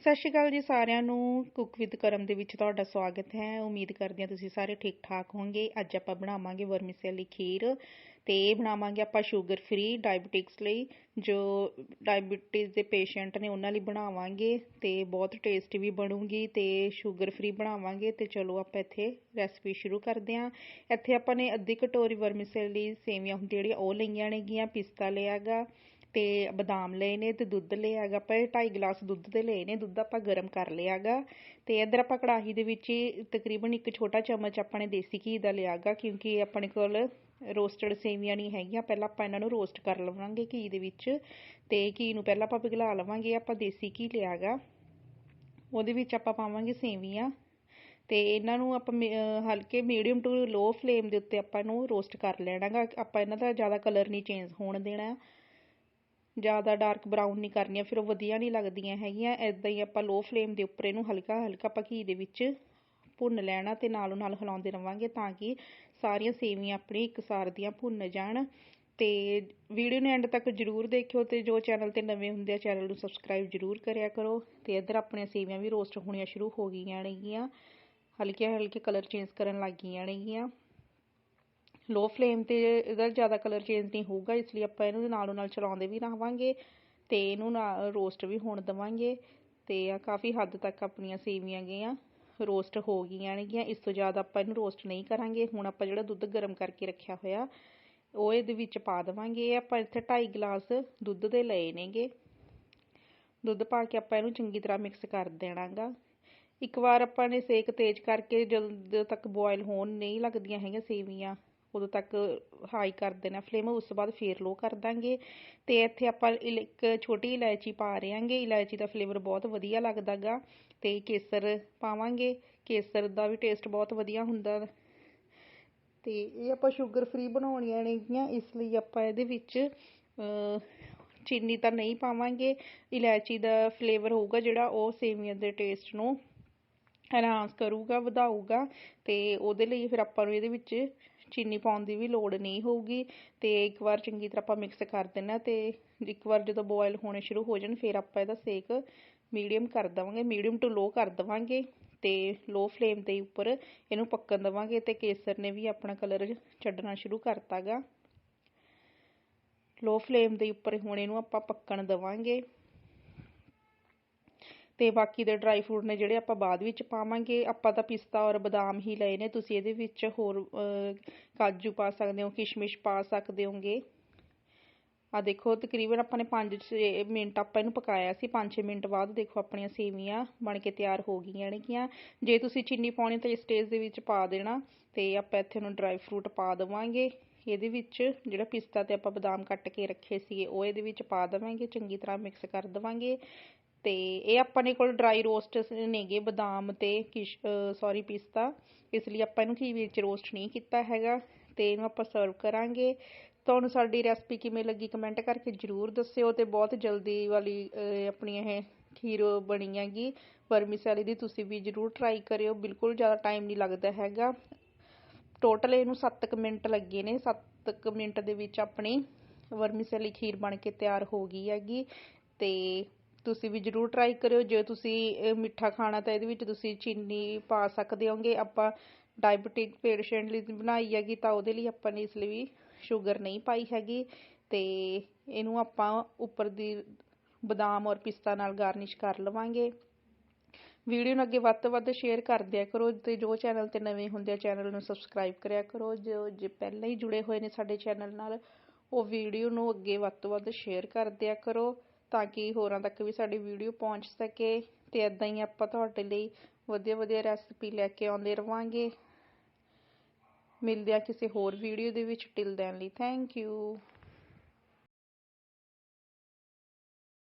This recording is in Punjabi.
ਸਤਿ ਸ਼੍ਰੀ ਅਕਾਲ ਜੀ ਸਾਰਿਆਂ ਨੂੰ। ਕੁੱਕ ਵਿਦ ਕਰਮ ਦੇ ਵਿੱਚ ਤੁਹਾਡਾ ਸਵਾਗਤ ਹੈ। ਉਮੀਦ ਕਰਦੇ ਹਾਂ ਤੁਸੀਂ ਸਾਰੇ ਠੀਕ ਠਾਕ ਹੋਵੋਗੇ ਅੱਜ ਆਪਾਂ ਬਣਾਵਾਂਗੇ ਵਰਮੀਸੈਲੀ ਖੀਰ ਤੇ ਇਹ ਬਣਾਵਾਂਗੇ ਆਪਾਂ ਸ਼ੂਗਰ ਫ੍ਰੀ ਡਾਇਬਟਿਕਸ ਲਈ, ਜੋ ਡਾਇਬਟੀਜ਼ ਦੇ ਪੇਸ਼ੈਂਟ ਨੇ ਉਹਨਾਂ ਲਈ ਬਣਾਵਾਂਗੇ ਤੇ ਬਹੁਤ ਟੇਸਟੀ ਵੀ ਬਣੂਗੀ ਤੇ ਸ਼ੂਗਰ ਫ੍ਰੀ ਬਣਾਵਾਂਗੇ ਤੇ ਚਲੋ ਆਪਾਂ ਇੱਥੇ ਰੈਸਪੀ ਸ਼ੁਰੂ ਕਰਦੇ ਹਾਂ। ਇੱਥੇ ਆਪਾਂ ਨੇ ਅੱਧੀ ਕਟੋਰੀ ਵਰਮੀਸੈਲੀ ਸੇਵੀਆਂ ਹੁੰਦੀਆਂ ਜਿਹੜੀਆਂ ਉਹ ਲਈਆਂ ਨੇਗੀਆਂ, ਪਿਸਤਾ ਲਿਆਗਾ ਤੇ ਬਦਾਮ ਲਏ ਨੇ ਤੇ ਦੁੱਧ ਲਿਆ ਹੈਗਾ, ਆਪਾਂ ਢਾਈ ਗਲਾਸ ਦੁੱਧ ਦੇ ਲਏ ਨੇ, ਦੁੱਧ ਆਪਾਂ ਗਰਮ ਕਰ ਲਿਆ ਲਿਆਗਾ ਤੇ ਇਧਰ ਆਪਾਂ ਕੜਾਹੀ ਦੇ ਵਿੱਚ ਹੀ ਤਕਰੀਬਨ ਇੱਕ ਛੋਟਾ ਚਮਚ ਆਪਾਂ ਨੇ ਦੇਸੀ ਘੀ ਦਾ ਲਿਆ ਲਿਆਗਾ ਕਿਉਂਕਿ ਆਪਣੇ ਕੋਲ ਰੋਸਟਡ ਸੇਵੀਆਂ ਨਹੀਂ ਹੈਗੀਆਂ, ਪਹਿਲਾਂ ਆਪਾਂ ਇਹਨਾਂ ਨੂੰ ਰੋਸਟ ਕਰ ਲਵਾਂਗੇ ਘੀ ਦੇ ਵਿੱਚ ਤੇ ਘੀ ਨੂੰ ਪਹਿਲਾਂ ਆਪਾਂ ਪਿਘਲਾ ਲਵਾਂਗੇ ਆਪਾਂ ਦੇਸੀ ਘੀ ਲਿਆ ਲਿਆਗਾ ਉਹਦੇ ਵਿੱਚ ਆਪਾਂ ਪਾਵਾਂਗੇ ਸੇਵੀਆਂ ਤੇ ਇਹਨਾਂ ਨੂੰ ਆਪਾਂ ਹਲਕੇ ਮੀਡੀਅਮ ਟੂ ਲੋ ਫਲੇਮ ਦੇ ਉੱਤੇ ਆਪਾਂ ਨੂੰ ਰੋਸਟ ਕਰ ਲੈਣਾਗਾ ਆਪਾਂ ਇਹਨਾਂ ਦਾ ਜ਼ਿਆਦਾ ਕਲਰ ਨਹੀਂ ਚੇਂਜ ਹੋਣ ਦੇਣਾ। ਜ਼ਿਆਦਾ ਡਾਰਕ ਬਰਾਊਨ ਨਹੀਂ ਕਰਨੀਆਂ, ਫਿਰ ਉਹ ਵਧੀਆ ਨਹੀਂ ਲੱਗਦੀਆਂ ਹੈਗੀਆਂ। ਐਦਾਂ ਹੀ ਆਪਾਂ ਲੋ ਫਲੇਮ ਦੇ ਉੱਪਰ ਇਹਨੂੰ ਹਲਕਾ ਹਲਕਾ ਆਪਾਂ ਘੀ ਦੇ ਵਿੱਚ ਭੁੰਨ ਲੈਣਾ ਤੇ ਨਾਲੋਂ ਨਾਲ ਹਿਲਾਉਂਦੇ ਰਵਾਂਗੇ ਤਾਂ ਕਿ ਸਾਰੀਆਂ ਸੇਵੀਆਂ ਆਪਣੀ ਇਕਸਾਰ ਦੀਆਂ ਭੁੰਨ ਜਾਣ। ਤੇ ਵੀਡੀਓ ਨੂੰ ਐਂਡ ਤੱਕ ਜਰੂਰ ਦੇਖਿਓ ਤੇ ਜੋ ਚੈਨਲ ਤੇ ਨਵੇਂ ਹੁੰਦੇ ਆ ਚੈਨਲ ਨੂੰ ਸਬਸਕ੍ਰਾਈਬ ਜਰੂਰ ਕਰਿਆ ਕਰੋ। ਤੇ ਇੱਧਰ ਆਪਣੀਆਂ ਸੇਵੀਆਂ ਵੀ ਰੋਸਟ ਹੋਣੀਆਂ ਸ਼ੁਰੂ ਹੋ ਗਈਆਂ ਨੇਗੀਆਂ। ਹਲਕੇ ਹਲਕੇ ਕਲਰ ਚੇਂਜ ਕਰਨ ਲੱਗ ਗਈਆਂ ਨੇਗੀਆਂ। ਲੋ ਫਲੇਮ ਤੇ ਇਹਦਾ ਜ਼ਿਆਦਾ ਕਲਰ ਚੇਂਜ ਨਹੀਂ ਹੋਊਗਾ, ਇਸ ਲਈ ਆਪਾਂ ਇਹਨੂੰ ਨਾਲੋਂ ਨਾਲ ਚਲਾਉਂਦੇ ਵੀ ਰਹਾਂਗੇ ਤੇ ਇਹਨੂੰ ਨਾਲ ਰੋਸਟ ਵੀ ਹੋਣ ਦਵਾਂਗੇ ਤੇ ਆ ਕਾਫੀ ਹੱਦ ਤੱਕ ਆਪਣੀਆਂ ਸੇਵੀਆਂ ਗਈਆਂ ਰੋਸਟ ਹੋ ਗਈਆਂ ਨੇਗੀਆਂ ਇਸ ਤੋਂ ਜ਼ਿਆਦਾ ਆਪਾਂ ਇਹਨੂੰ ਰੋਸਟ ਨਹੀਂ ਕਰਾਂਗੇ, ਹੁਣ ਆਪਾਂ ਜਿਹੜਾ ਦੁੱਧ ਗਰਮ ਕਰਕੇ ਰੱਖਿਆ ਹੋਇਆ, ਉਹ ਇਹਦੇ ਵਿੱਚ ਪਾ ਦਵਾਂਗੇ ਆਪਾਂ ਇੱਥੇ 2.5 ਗਲਾਸ ਦੁੱਧ ਦੇ ਲਏ ਨੇਗੇ, ਦੁੱਧ ਪਾ ਕੇ ਆਪਾਂ ਇਹਨੂੰ ਚੰਗੀ ਤਰ੍ਹਾਂ ਮਿਕਸ ਕਰ ਦੇਣਾਗਾ। ਇੱਕ ਵਾਰ ਆਪਾਂ ਨੇ ਸੇਕ ਤੇਜ਼ ਕਰਕੇ ਜਦੋਂ ਤੱਕ ਬੋਇਲ ਹੋਣ ਨਹੀਂ ਲੱਗਦੀਆਂ ਹੈਗੀਆਂ ਸੇਵੀਆਂ ਉਦੋਂ ਤੱਕ ਹਾਈ ਕਰ ਦੇਣਾ ਫਲੇਮ ਉਸ ਤੋਂ ਬਾਅਦ ਫੇਰ ਲੋ ਕਰ ਦਾਂਗੇ। ਤੇ ਇੱਥੇ ਆਪਾਂ ਇੱਕ ਛੋਟੀ ਇਲਾਇਚੀ ਪਾ ਰਹੇ ਹਾਂਗੇ। ਇਲਾਇਚੀ ਦਾ ਫਲੇਵਰ ਬਹੁਤ ਵਧੀਆ ਲੱਗਦਾਗਾ। ਤੇ ਕੇਸਰ ਪਾਵਾਂਗੇ। ਕੇਸਰ ਦਾ ਵੀ ਟੇਸਟ ਬਹੁਤ ਵਧੀਆ ਹੁੰਦਾ। ਤੇ ਇਹ ਆਪਾਂ ਸ਼ੂਗਰ ਫ੍ਰੀ ਬਣਾਉਣੀਆਂ ਨੇਗੀਆਂ। ਇਸ ਲਈ ਆਪਾਂ ਇਹਦੇ ਵਿੱਚ ਚੀਨੀ ਤਾਂ ਨਹੀਂ ਪਾਵਾਂਗੇ। ਇਲਾਇਚੀ ਦਾ ਫਲੇਵਰ ਹੋਊਗਾ ਜਿਹੜਾ, ਉਹ ਸੇਵੀਆਂ ਦੇ ਟੇਸਟ ਨੂੰ ਐਨਹਾਂਸ ਕਰੂਗਾ, ਵਧਾਊਗਾ। ਤੇ ਉਹਦੇ ਲਈ ਫਿਰ ਆਪਾਂ ਨੂੰ ਇਹਦੇ ਵਿੱਚ ਚੀਨੀ ਪਾਉਣ ਦੀ ਵੀ ਲੋੜ ਨਹੀਂ ਹੋਊਗੀ ਤੇ ਇੱਕ ਵਾਰ ਚੰਗੀ ਤਰ੍ਹਾਂ ਆਪਾਂ ਮਿਕਸ ਕਰ ਦੇਣਾ ਤੇ ਇੱਕ ਵਾਰ ਜਦੋਂ ਬੋਇਲ ਹੋਣੇ ਸ਼ੁਰੂ ਹੋ ਜਾਣ ਫਿਰ ਆਪਾਂ ਇਹਦਾ ਸੇਕ ਮੀਡੀਅਮ ਕਰ ਦਵਾਂਗੇ ਮੀਡੀਅਮ ਟੂ ਲੋ ਕਰ ਦਵਾਂਗੇ ਤੇ ਲੋ ਫਲੇਮ ਤੇ ਉੱਪਰ ਇਹਨੂੰ ਪੱਕਣ ਦਵਾਂਗੇ ਤੇ ਕੇਸਰ ਨੇ ਵੀ ਆਪਣਾ ਕਲਰ ਛੱਡਣਾ ਸ਼ੁਰੂ ਕਰਤਾਗਾ। ਲੋ ਫਲੇਮ ਦੇ ਉੱਪਰ ਹੁਣ ਇਹਨੂੰ ਆਪਾਂ ਪੱਕਣ ਦਵਾਂਗੇ। ਅਤੇ ਬਾਕੀ ਦੇ ਡਰਾਈ ਫਰੂਟ ਨੇ ਜਿਹੜੇ ਆਪਾਂ ਬਾਅਦ ਵਿੱਚ ਪਾਵਾਂਗੇ, ਆਪਾਂ ਤਾਂ ਪਿਸਤਾ ਔਰ ਬਦਾਮ ਹੀ ਲਏ ਨੇ, ਤੁਸੀਂ ਇਹਦੇ ਵਿੱਚ ਹੋਰ ਕਾਜੂ ਪਾ ਸਕਦੇ ਹੋ, ਕਿਸ਼ਮਿਸ਼ ਪਾ ਸਕਦੇ ਹੋਗੇ। ਆ ਦੇਖੋ, ਤਕਰੀਬਨ ਆਪਾਂ ਨੇ 5-6 ਮਿੰਟ ਆਪਾਂ ਇਹਨੂੰ ਪਕਾਇਆ ਸੀ 5-6 ਮਿੰਟ ਬਾਅਦ ਦੇਖੋ ਆਪਣੀਆਂ ਸੇਵੀਆਂ ਬਣ ਕੇ ਤਿਆਰ ਹੋ ਗਈਆਂ ਨੇਗੀਆਂ। ਜੇ ਤੁਸੀਂ ਚੀਨੀ ਪਾਉਣੀ ਤਾਂ ਇਸ ਸਟੇਜ ਦੇ ਵਿੱਚ ਪਾ ਦੇਣਾ ਤੇ ਆਪਾਂ ਇੱਥੇ ਨੂੰ ਡਰਾਈ ਫਰੂਟ ਪਾ ਦੇਵਾਂਗੇ। ਇਹਦੇ ਵਿੱਚ ਜਿਹੜਾ ਪਿਸਤਾ ਤੇ ਆਪਾਂ ਬਦਾਮ ਕੱਟ ਕੇ ਰੱਖੇ ਸੀਗੇ, ਉਹ ਇਹਦੇ ਵਿੱਚ ਪਾ ਦੇਵਾਂਗੇ, ਚੰਗੀ ਤਰ੍ਹਾਂ ਮਿਕਸ ਕਰ ਦੇਵਾਂਗੇ। ਅਤੇ ਇਹ ਆਪਾਂ ਨੇ ਕੋਲ ਡਰਾਈ ਰੋਸਟ ਨੇਗੇ ਬਦਾਮ ਅਤੇ ਕਿਸ਼ ਸੋਰੀ ਪਿਸਤਾ। ਇਸ ਲਈ ਆਪਾਂ ਇਹਨੂੰ ਘੀ ਵਿੱਚ ਰੋਸਟ ਨਹੀਂ ਕੀਤਾ ਹੈਗਾ ਅਤੇ ਇਹਨੂੰ ਆਪਾਂ ਸਰਵ ਕਰਾਂਗੇ। ਤੁਹਾਨੂੰ ਸਾਡੀ ਰੈਸਪੀ ਕਿਵੇਂ ਲੱਗੀ ਕਮੈਂਟ ਕਰਕੇ ਜਰੂਰ ਦੱਸਿਓ ਅਤੇ ਬਹੁਤ ਜਲਦੀ ਵਾਲੀ ਆਪਣੀ ਇਹ ਖੀਰ ਬਣੀ ਹੈਗੀ। ਵਰਮੀਸੈਲੀ ਦੀ ਤੁਸੀਂ ਵੀ ਜਰੂਰ ਟਰਾਈ ਕਰਿਓ, ਬਿਲਕੁਲ ਜ਼ਿਆਦਾ ਟਾਈਮ ਨਹੀਂ ਲੱਗਦਾ ਹੈਗਾ। ਟੋਟਲ ਇਹਨੂੰ 7 ਮਿੰਟ ਲੱਗੇ ਨੇ 7 ਮਿੰਟ ਦੇ ਵਿੱਚ ਆਪਣੀ ਵਰਮੀਸੈਲੀ ਖੀਰ ਬਣ ਕੇ ਤਿਆਰ ਹੋ ਗਈ ਹੈਗੀ। ਅਤੇ ਤੁਸੀਂ ਵੀ ਜਰੂਰ ਟਰਾਈ ਕਰਿਓ। ਜੇ ਤੁਸੀਂ ਮਿੱਠਾ ਖਾਣਾ ਤਾਂ ਇਹਦੇ ਵਿੱਚ ਤੁਸੀਂ ਚੀਨੀ ਪਾ ਸਕਦੇ ਹੋਗੇ। ਆਪਾਂ ਡਾਇਬਟਿਕ ਪੇਸ਼ੈਂਟ ਲਈ ਬਣਾਈ ਹੈਗੀ ਤਾਂ ਉਹਦੇ ਲਈ ਆਪਾਂ ਨੇ ਇਸ ਲਈ ਵੀ ਸ਼ੂਗਰ ਨਹੀਂ ਪਾਈ ਹੈਗੀ। ਤੇ ਇਹਨੂੰ ਆਪਾਂ ਉੱਪਰ ਦੀ ਬਦਾਮ ਔਰ ਪਿਸਤਾ ਨਾਲ ਗਾਰਨਿਸ਼ ਕਰ ਲਵਾਂਗੇ। ਵੀਡੀਓ ਨੂੰ ਅੱਗੇ ਵੱਧ ਤੋਂ ਵੱਧ ਸ਼ੇਅਰ ਕਰ ਦਿਆ ਕਰੋ ਤੇ ਜੋ ਚੈਨਲ ਤੇ ਨਵੇਂ ਹੁੰਦੇ ਆ ਚੈਨਲ ਨੂੰ ਸਬਸਕ੍ਰਾਈਬ ਕਰਿਆ ਕਰੋ। ਜੋ ਜੇ ਪਹਿਲਾਂ ਹੀ ਜੁੜੇ ਹੋਏ ਨੇ ਸਾਡੇ ਚੈਨਲ ਨਾਲ, ਉਹ ਵੀਡੀਓ ਨੂੰ ਅੱਗੇ ਵੱਧ ਤੋਂ ਵੱਧ ਸ਼ੇਅਰ ਕਰ ਦਿਆ ਕਰੋ। ਤਾਂ ਕਿ ਹੋਰਾਂ ਤੱਕ ਵੀ ਸਾਡੀ ਵੀਡੀਓ ਪਹੁੰਚ ਸਕੇ। ਅਤੇ ਇਦਾਂ ਹੀ ਆਪਾਂ ਤੁਹਾਡੇ ਲਈ ਵਧੀਆ ਵਧੀਆ ਰੈਸਪੀ ਲੈ ਕੇ ਆਉਂਦੇ ਰਵਾਂਗੇ। ਮਿਲਦੇ ਆ ਕਿਸੇ ਹੋਰ ਵੀਡੀਓ ਦੇ ਵਿੱਚ। ਟਿਲ ਦੈਨ ਲਈ ਥੈਂਕ ਯੂ